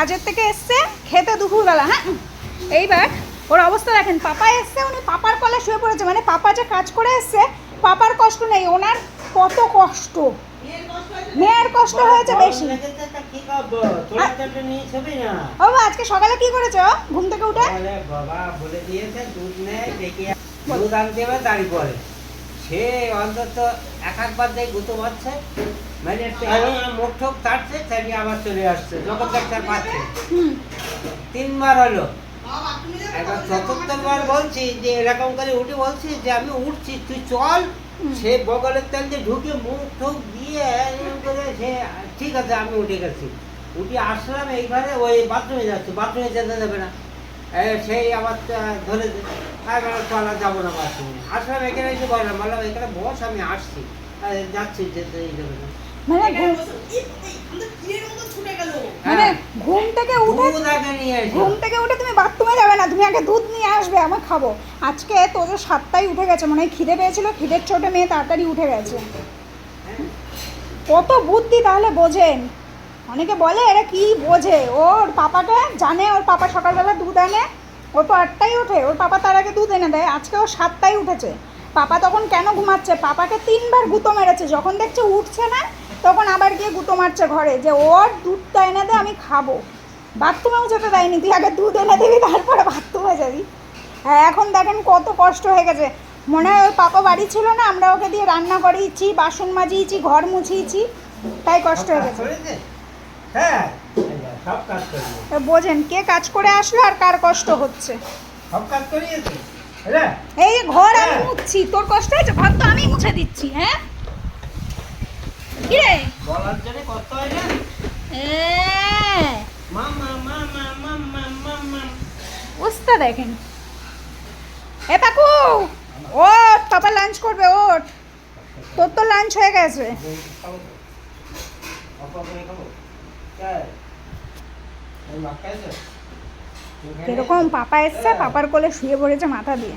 কাজের থেকে এসছে খেতে দুপুরবেলা হ্যাঁ? এইবার ওর অবস্থা দেখেন পাপা এসছে উনি পাপার কলে শুয়ে পড়েছে। মানে পাপা যে কাজ করে এসছে পাপার কষ্ট নেই ওনার কত কষ্ট। মেয়ের কষ্ট হয়েছে বেশি। ও আজকে সকালে কি করেছ ঘুম থেকে উঠে? বাবা বলে দিয়েছে দুধ ডেকে দুধ আনতে হবে দাঁড়ি পরে সে অন্তত এক একবার দিয়ে গুতো মারছে মানে মুখ ঠোক তাড়ছে চালিয়ে আবার চলে আসছে যখন পাচ্ছে তিনবার হলো। একবার চতুর্থবার বলছি যে এরকম করে উঠে বলছি যে আমি উঠছি তুই চল। সে বগলের তেল দিয়ে ঢুকে মুখ ঠুক দিয়ে এরকম করে সে ঠিক আছে আমি উঠে গেছি। উঠে আসলাম এইবারে ওই বাথরুমে যাচ্ছি বাথরুমে যেতে দেবে না। সেই আবার ধরে আর যাব না বাথরুমে আসলাম এখানে এসে বললাম বললাম এখানে বস আমি আসছি। যাচ্ছি যেতে দেবে না মানে ঘুম মানে হ্যাঁ। ঘুম থেকে উঠে নিয়ে ঘুম থেকে উঠে তুমি বাথরুমে যাবে না তুমি আগে দুধ নিয়ে আসবে আমার খাব। আজকে সাতটায় উঠে গেছে মানে খিদে পেয়েছিল খিদের ছোটে মেয়ে তাড়াতাড়ি উঠে গেছে। কত বুদ্ধি তাহলে বোঝেন। অনেকে বলে, এরা কি বোঝে? ওর পাপাকে জানে, ওর পাপা সকালবেলা দুধ আনে, ও তো আটটায় ওঠে, ওর পাপা তার আগে দুধ এনে দেয়, আজকে ও সাতটায় উঠেছে। পাপা তখন কেন ঘুমাচ্ছে? পাপাকে তিনবার গুঁতো মেরেছে, যখন দেখছে উঠছে না, তখন আবার গিয়ে গুঁতো মারছে ঘরে, যে ওর দুধটা এনে দে, আমি খাব। বাথরুমেও যেতে দেয়নি, তুই আগে দুধ এনে দিবি, তারপরে বাথরুমে যাবি। হ্যাঁ এখন দেখেন কত কষ্ট হয়ে গেছে। মনে হয় ওর পাপা বাড়ি ছিল না, আমরা ওকে দিয়ে রান্না করিয়েছি, বাসন মাজিয়েছি, ঘর মুছিয়েছি, তাই কষ্ট হয়ে গেছে? হ্যাঁ সব কাজ করিয়েছে বোঝেন কে কাজ করে আসলো আর কার কষ্ট হচ্ছে? সব কাজ করিয়েছে হ্যাঁ এই ঘর আমি মুছছি তোর কষ্ট হয়েছে? ঘর তো আমি মুছে দিচ্ছি হ্যাঁ? কি রে বলার জন্য কত হয় না? দেখেন। এ পাকু ওট পাপা লাঞ্চ করবে ওট তোর তো লাঞ্চ হয়ে গেছে। এরকম পাপা এসছে পাপার কোলে শুয়ে পড়েছে মাথা দিয়ে।